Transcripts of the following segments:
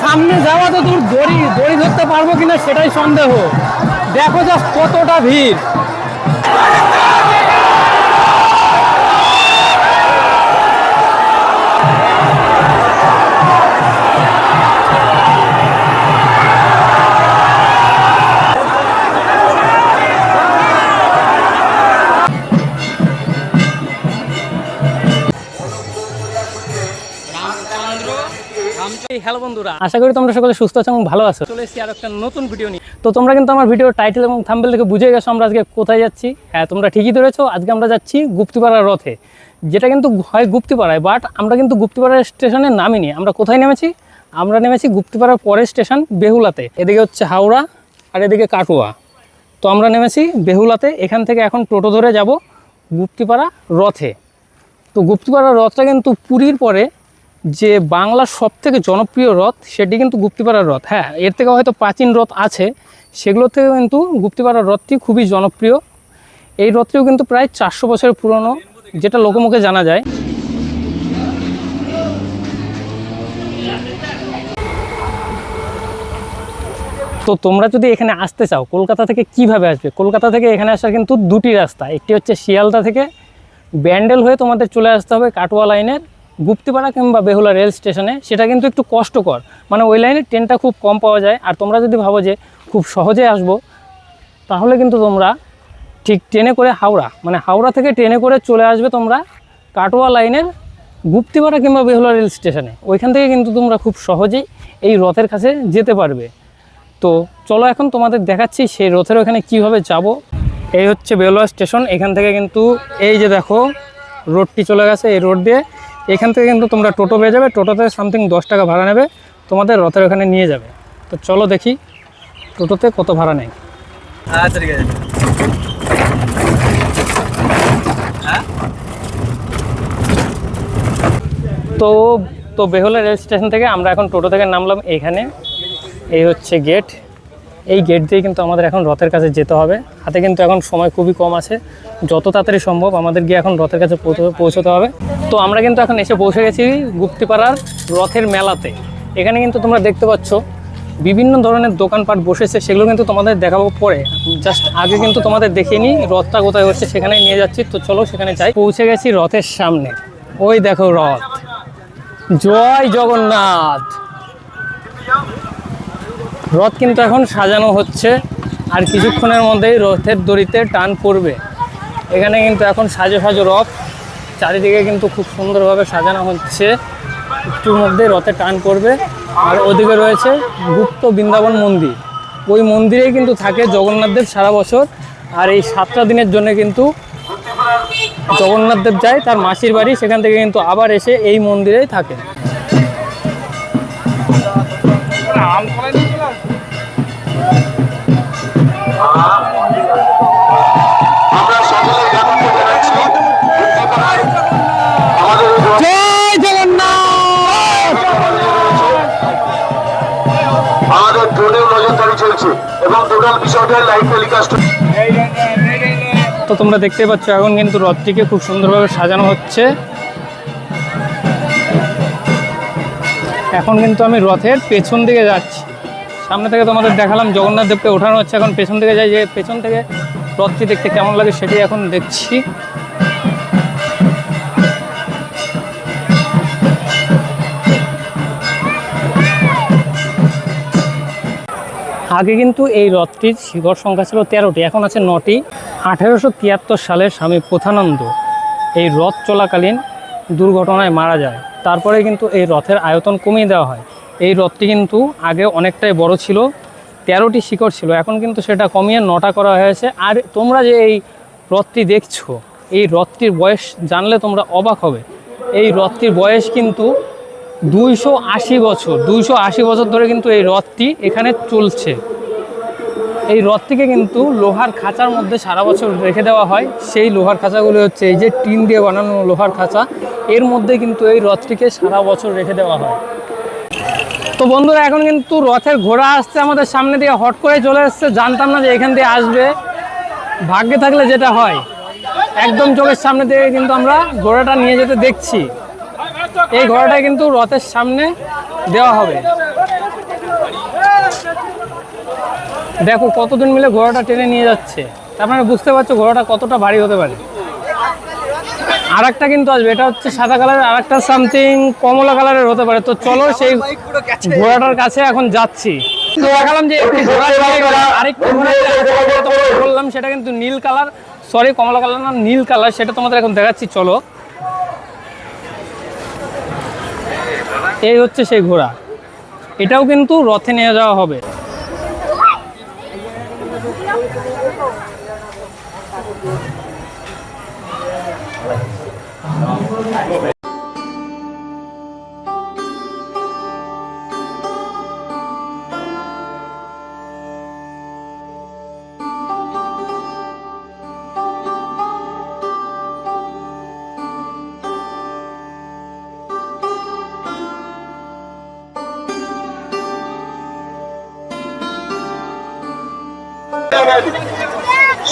সামনে যাওয়া তো দূর, দড়ি দড়ি ধরতে পারব কিনা সেটাই সন্দেহ। দেখো জাস্ট কতটা ভিড়। হ্যালো বন্ধুরা। আশা করি তোমরা সকলে সুস্থ আছো এবং ভালো আছো। চলে এসেছি আর একটা নতুন ভিডিও নিয়ে। তো তোমরা কিন্তু আমার ভিডিওর টাইটেল এবং থাম্বেল থেকে বুঝে গেছো আমরা আজকে কোথায় যাচ্ছি। হ্যাঁ তোমরা ঠিকই ধরেছো আজকে আমরা যাচ্ছি গুপ্তিপাড়ার রথে। যেটা কিন্তু হয় গুপ্তিপাড়ায় বাট আমরা কিন্তু গুপ্তিপাড়া স্টেশনে নামিনি। আমরা কোথায় নেমেছি? আমরা নেমেছি গুপ্তিপাড়ার পরের স্টেশন বেহুলাতে। এদিকে হচ্ছে হাওড়া আর এদিকে কাটুয়া। তো আমরা নেমেছি বেহুলাতে। এখান থেকে এখন টোটো ধরে যাব গুপ্তিপাড়া রথে। তো গুপ্তিপাড়া রথটা কিন্তু পুরীর পরে যে বাংলার সব থেকে জনপ্রিয় রথ, সেটি কিন্তু গুপ্তিপাড়ার রথ। হ্যাঁ এর থেকে হয়তো প্রাচীন রথ আছে। সেগুলো থেকে কিন্তু গুপ্তিপাড়ার রথটি খুবই জনপ্রিয়। এই রথটিও কিন্তু প্রায় চারশো বছরের পুরনো, যেটা লোকমুখে জানা যায়। তো তোমরা যদি এখানে আসতে চাও, কলকাতা থেকে কীভাবে আসবে? কলকাতা থেকে এখানে আসার কিন্তু দুটি রাস্তা। একটি হচ্ছে শিয়ালদা থেকে ব্যান্ডেল হয়ে তোমাদের চলে আসতে হবে কাটোয়া লাইনের। গুপ্তিপাড়া কিংবা বেহুলা রেল স্টেশনে সেটা কিন্তু একটু কষ্টকর। মানে ওই লাইনে ট্রেনটা খুব কম পাওয়া যায়। আর তোমরা যদি ভাবো যে খুব সহজে আসব, তাহলে কিন্তু তোমরা ঠিক ট্রেনে করে হাওড়া মানে হাওড়া থেকে ট্রেনে করে চলে আসবে তোমরা কাটোয়া লাইনের গুপ্তিপাড়া কিংবা বেহুলা রেল স্টেশনে। ওইখান থেকে কিন্তু তোমরা খুব সহজেই এই রথের কাছে যেতে পারবে। তো চলো এখন তোমাদের দেখাচ্ছি সেই রথের ওখানে কীভাবে যাব। এই হচ্ছে বেহুলা স্টেশন। এখান থেকে কিন্তু এই যে দেখো, রোডটি চলে গেছে। এই রোড দিয়ে এখান থেকে কিন্তু তোমরা টোটো পেয়ে যাবে। টোটোতে সামথিং দশ টাকা ভাড়া নেবে। তোমাদের রথের ওখানে নিয়ে যাবে। তো চলো দেখি টোটোতে কত ভাড়া নেয়। আচ্ছা ঠিক আছে। তো তো বেহুলা রেল স্টেশন থেকে আমরা এখন টোটো থেকে নামলাম এইখানে এই হচ্ছে গেট এই গেট দিয়ে কিন্তু আমাদের এখন রথের কাছে যেতে হবে। হাতে কিন্তু এখন সময় খুবই কম আছে। যত তাড়াতাড়ি সম্ভব আমাদের গিয়ে এখন রথের কাছে পৌঁছ- পৌঁছতে হবে। তো আমরা কিন্তু এখন এসে পৌঁছে গেছি গুপ্তিপাড়ার রথের মেলাতে। এখানে কিন্তু তোমরা দেখতে পাচ্ছ, বিভিন্ন ধরনের দোকানপাট বসেছে, সেগুলো কিন্তু তোমাদের দেখাবো পরে। জাস্ট আগে কিন্তু তোমাদের দেখিয়ে নিই রথটা কোথায় হচ্ছে সেখানে নিয়ে যাচ্ছি। তো চলো সেখানে যাই। পৌঁছে গেছি রথের সামনে। ওই দেখো রথ। জয় জগন্নাথ! রথ কিন্তু এখন সাজানো হচ্ছে, আর কিছুক্ষণের মধ্যেই রথের দড়িতে টান পড়বে। এখানে কিন্তু এখন সাজো সাজো রথ। চারিদিকে কিন্তু খুব সুন্দরভাবে সাজানো হচ্ছে। একটুর মধ্যে রথে টান পড়বে। আর ওদিকে রয়েছে গুপ্ত বৃন্দাবন মন্দির। ওই মন্দিরেই কিন্তু থাকে জগন্নাথদেব সারা বছর। আর এই সাতটা দিনের জন্য কিন্তু জগন্নাথদেব যায়, তার মাসির বাড়ি, সেখান থেকে কিন্তু আবার এসে এই মন্দিরেই থাকে চলছে এবং টোটাল বিষয়টা লাইভ টেলিকাস্ট তো তোমরা দেখতে পাচ্ছ, এখন কিন্তু রথটিকে খুব সুন্দরভাবে সাজানো হচ্ছে। এখন কিন্তু আমি রথের পেছন দিকে যাচ্ছি। সামনে থেকে তোমাদের দেখালাম, জগন্নাথ দেবকে ওঠানো হচ্ছে। এখন পেছন দিকে যাই, যে পেছন থেকে রথটি দেখতে কেমন লাগে সেটি এখন দেখছি। আগে কিন্তু এই রথটির শিখর সংখ্যা ছিল তেরোটি, এখন আছে নটি। আঠেরোশো তিয়াত্তর সালে স্বামী প্রথানন্দ এই রথ চলাকালীন দুর্ঘটনায় মারা যায়। তারপরে কিন্তু এই রথের আয়তন কমিয়ে দেওয়া হয়। এই রথটি কিন্তু আগে অনেকটাই বড় ছিল, তেরোটি শিকড় ছিল। এখন কিন্তু সেটা কমিয়ে নটা করা হয়েছে। আর তোমরা যে এই রথটি দেখছ, এই রথটির বয়স জানলে তোমরা অবাক হবে। এই রথটির বয়স কিন্তু দুইশো আশি বছর, দুইশো আশি বছর ধরে কিন্তু এই রথটি এখানে চলছে। এই রথটিকে কিন্তু লোহার খাঁচার মধ্যে সারা বছর রেখে দেওয়া হয়। সেই লোহার খাঁচাগুলো হচ্ছে এই যে টিন দিয়ে বানানো লোহার খাঁচা। এর মধ্যে কিন্তু এই রথটিকে সারা বছর রেখে দেওয়া হয়। তো বন্ধুরা, এখন কিন্তু রথের ঘোড়া আসছে আমাদের সামনে দিয়ে, হট করে চলে এসছে। জানতাম না যে এখান দিয়ে আসবে। ভাগ্যে থাকলে যেটা হয়, একদম চোখের সামনে দিয়ে কিন্তু আমরা ঘোড়াটা নিয়ে যেতে দেখছি। এই ঘোড়াটা কিন্তু রথের সামনে দেওয়া হবে। দেখো কতদিন মিলে ঘোড়াটা টেনে নিয়ে যাচ্ছে। মানে বুঝতে পারছ ঘোড়াটা কতটা ভারী হতে পারে। আর একটা কিন্তু আসবে, এটা হচ্ছে সাদা কালারের আর একটা সামথিং কমলা কালারের হতে পারে। তো চলো সেই ঘোড়াটার কাছে এখন যাচ্ছি। যে বললাম, সেটা কিন্তু নীল কালার সরি কমলা কালার না, নীল কালার, সেটা তোমাদের এখন দেখাচ্ছি, চলো। এই হচ্ছে সেই ঘোড়া। এটাও কিন্তু রথে নিয়ে যাওয়া হবে।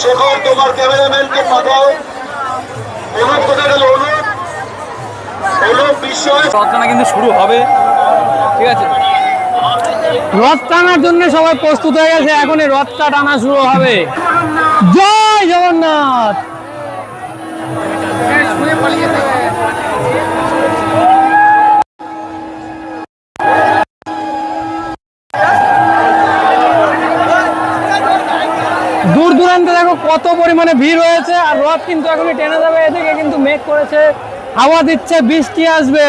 শেখর তোমার ক্যামেরাম্যানকে পাঠাও। অনুপ কোথায় গেল অনুপ অনুপ বিষয় কিন্তু শুরু হবে। ঠিক আছে? রথ টানার জন্য সবাই প্রস্তুত হয়ে গেছে এখনই রথটা টানা শুরু হবে। জয় জগন্নাথ! কত পরিমাণে ভিড় হয়েছে আর রথ কিন্তু এখনই টেনে যাবে। এদিকে কিন্তু মেঘ করেছে, হাওয়া দিচ্ছে, বৃষ্টি আসবে।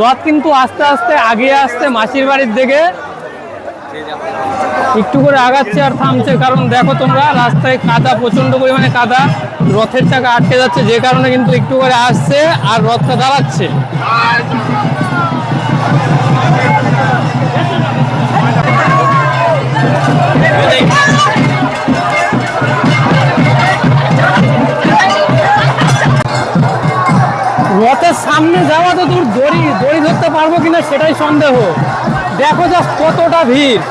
রথ কিন্তু আস্তে আস্তে আগিয়ে আসছে মাসির বাড়ির দিকে। একটু করে আগাচ্ছে আর থামছে, কারণ দেখো তোমরা, রাস্তায় কাদা প্রচণ্ড পরিমাণে কাদা। রথের চাকা আটকে যাচ্ছে, যে কারণে কিন্তু একটু করে আসছে আর রথটা দাঁড়াচ্ছে। রথের সামনে যাওয়া তো দূর, দড়ি দড়ি ধরতে পারব কিনা সেটাই সন্দেহ। দেখো যা কতটা ভিড়।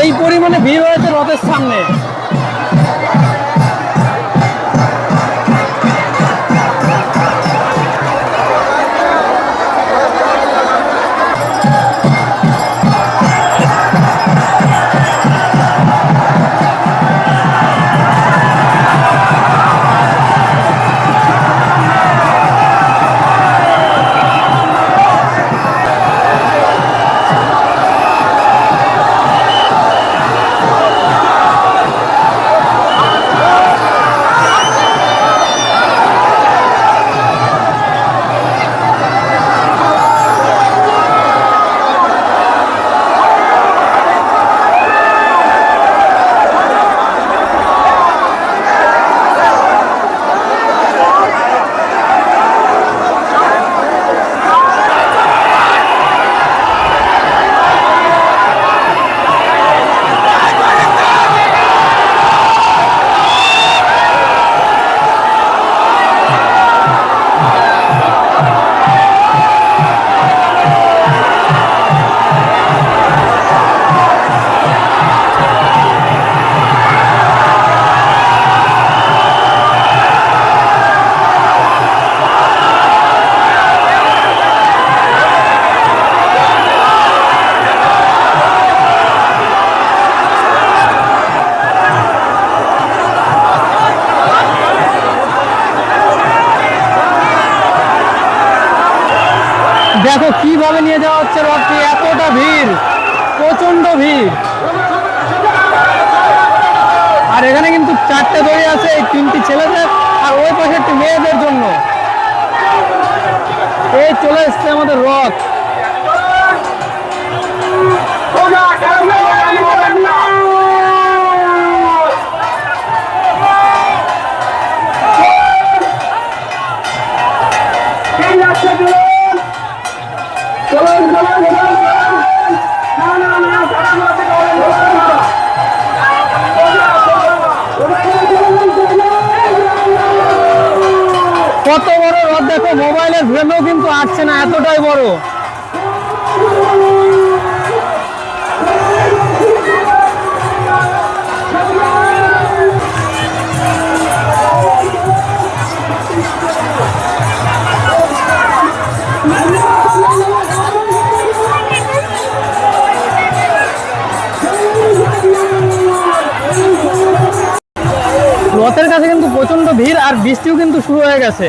এই পরিমাণে ভিড় হয়েছে রথের সামনে। দেখো কীভাবে নিয়ে যাওয়া হচ্ছে রথটি, এতটা ভিড় প্রচণ্ড ভিড়। আর এখানে কিন্তু চারটে দড়ি আছে, এই তিনটি ছেলেদের আর ওই পাশে একটি মেয়েদের জন্য। এই চলে এসছে আমাদের রথ। কিন্তু আসছে না, এতটাই বড়। রথের কাছে কিন্তু প্রচণ্ড ভিড় আর বৃষ্টিও কিন্তু শুরু হয়ে গেছে।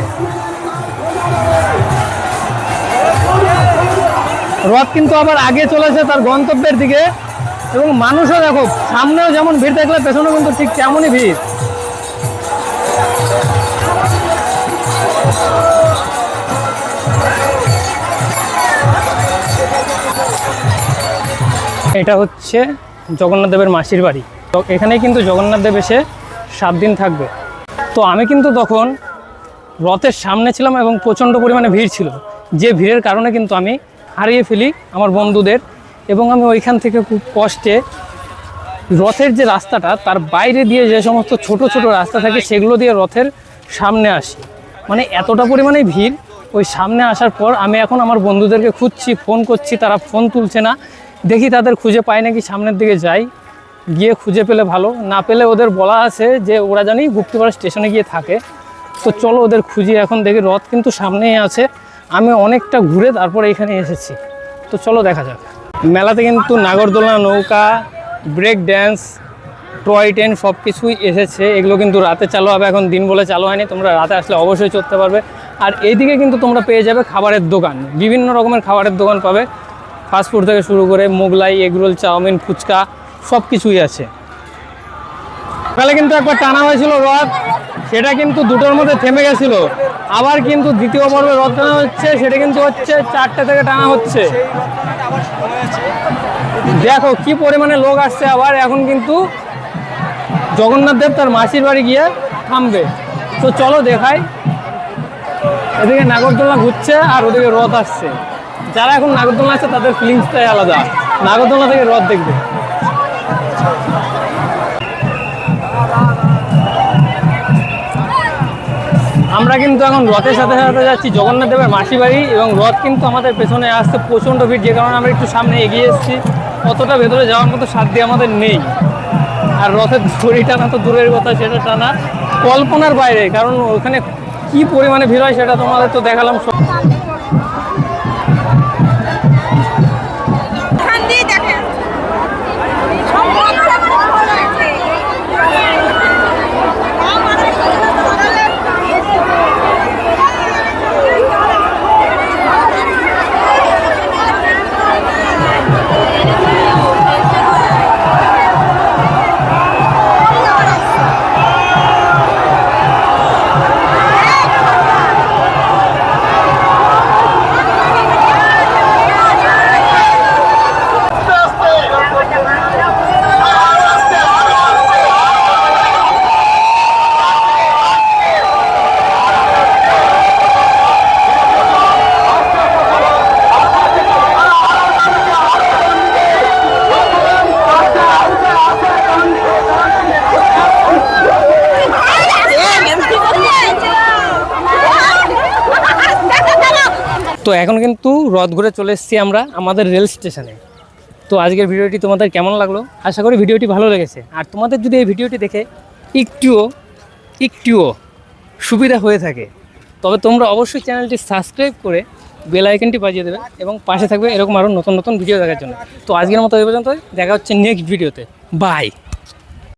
রথ কিন্তু আবার আগে চলেছে তার গন্তব্যের দিকে। এবং মানুষও দেখো, সামনেও যেমন ভিড় থাকলে পেছনেও কিন্তু ঠিক তেমনই ভিড়। এটা হচ্ছে জগন্নাথ দেবের মাসির বাড়ি। তো এখানেই কিন্তু জগন্নাথ দেব এসে সাত দিন থাকবে। তো আমি কিন্তু তখন রথের সামনে ছিলাম এবং প্রচণ্ড পরিমাণে ভিড় ছিল। যে ভিড়ের কারণে কিন্তু আমি হারিয়ে ফেলি আমার বন্ধুদের এবং আমি ওইখান থেকে খুব কষ্টে রথের যে রাস্তাটা, তার বাইরে দিয়ে যে সমস্ত ছোট ছোট রাস্তা থাকে, সেগুলো দিয়ে রথের সামনে আসি। মানে এতটা পরিমাণে ভিড়, ওই সামনে আসার পর আমি এখন আমার বন্ধুদেরকে খুঁজছি, ফোন করছি, তারা ফোন তুলছে না। দেখি তাদের খুঁজে পাই নাকি, সামনের দিকে যাই। গিয়ে খুঁজে পেলে ভালো, না পেলে ওদের বলা আছে যে ওরা জানি গুপ্তিপাড়া স্টেশনে গিয়ে থাকে। তো চলো ওদের খুঁজি, এখন দেখি রথ কিন্তু সামনেই আছে। আমি অনেকটা ঘুরে তারপরে এখানে এসেছি। তো চলো দেখা যাক। মেলাতে কিন্তু নাগরদোলনা, নৌকা ব্রেক ড্যান্স টয় ট্রেন সব কিছুই এসেছে। এগুলো কিন্তু রাতে চালু হবে, এখন দিন বলে চালু হয়নি। তোমরা রাতে আসলে অবশ্যই চড়তে পারবে। আর এইদিকে কিন্তু তোমরা পেয়ে যাবে খাবারের দোকান। বিভিন্ন রকমের খাবারের দোকান পাবে। ফাস্টফুড থেকে শুরু করে মোগলাই এগরোল চাউমিন, ফুচকা সব কিছুই আছে। তাহলে কিন্তু একবার টানা হয়েছিল রথ। সেটা কিন্তু দুটোর মধ্যে থেমে গেছিল। আবার কিন্তু দ্বিতীয় পর্বে রথ টানা হচ্ছে, সেটা কিন্তু হচ্ছে চারটে থেকে টানা হচ্ছে। দেখো, কি পরিমাণে লোক আসছে আবার, এখন কিন্তু জগন্নাথ দেব তার মাসির বাড়ি গিয়ে থামবে। তো চলো দেখাই। এদিকে নাগরদোলনা ঘুরছে আর ওদিকে রথ আসছে। যারা এখন নাগরদোলা আছে তাদের ফিলিংসটাই আলাদা। নাগরদোলনা থেকে রথ দেখবে। আমরা কিন্তু এখন রথের সাথে সাথে যাচ্ছি জগন্নাথ দেবের মাসি বাড়ি এবং রথ কিন্তু আমাদের পেছনে আসতে প্রচণ্ড ভিড়, যে কারণে আমরা একটু সামনে এগিয়ে এসেছি। অতটা ভেতরে যাওয়ার মতো সাধ্য আমাদের নেই। আর রথের দড়ি টানা তো দূরের কথা, সেটা টানা কল্পনার বাইরে, কারণ ওখানে কি পরিমাণে ভিড় হয় সেটা তোমাদের তো দেখালাম। তো এখন কিন্তু রথ ঘুরে চলে এসেছি আমরা আমাদের রেল স্টেশনে। তো আজকের ভিডিওটি তোমাদের কেমন লাগল? আশা করি ভিডিওটি ভালো লেগেছে। আর তোমাদের যদি এই ভিডিওটি দেখে একটুও একটুও সুবিধা হয়ে থাকে, তবে তোমরা অবশ্যই চ্যানেলটি সাবস্ক্রাইব করে বেল আইকনটি বাজিয়ে দেবে এবং পাশে থাকবে এরকম আরও নতুন নতুন ভিডিও দেখার জন্য। তো আজকের মতো এই পর্যন্ত দেখা হচ্ছে নেক্সট ভিডিওতে। বাই